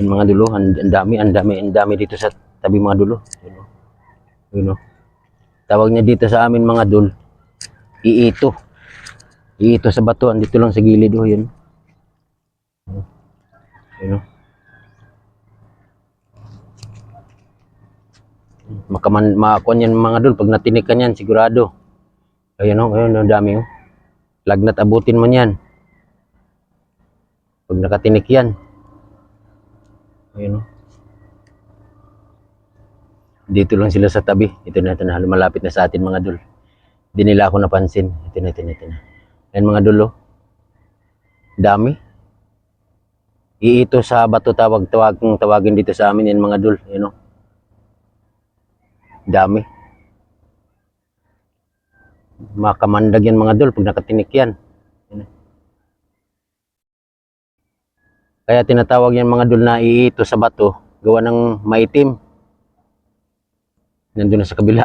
Yan mga dulo, ang, dami, ang dami, ang dami dito sa tabi mga dulo. Yun o. Yun o. Tawag niya dito sa amin mga dul, iito. Iito sa bato, andito lang sa gilid o yun. Yun o. Makaman, makakuan yan mga dul, pag natinik ka niyan, sigurado. Ayun o, ayun ang dami o. Lagnat abutin mo niyan. Pag nakatinik yan. Ayun o. Dito lang sila sa tabi. Ito na, ito na. Lumalapit na sa atin mga dul. Hindi nila ako napansin. Ito na, ito na, ito na. Ayan mga dul o. Dami. Iito sa bato tawag tawag tawagin dito sa amin yan mga dul. Ayun o. Dami. Makamandag yan mga dul pag nakatinik yan. Ayun o. Kaya tinatawag yan mga dul na iito sa bato, gawa ng maitim. Nandun na sa kabila.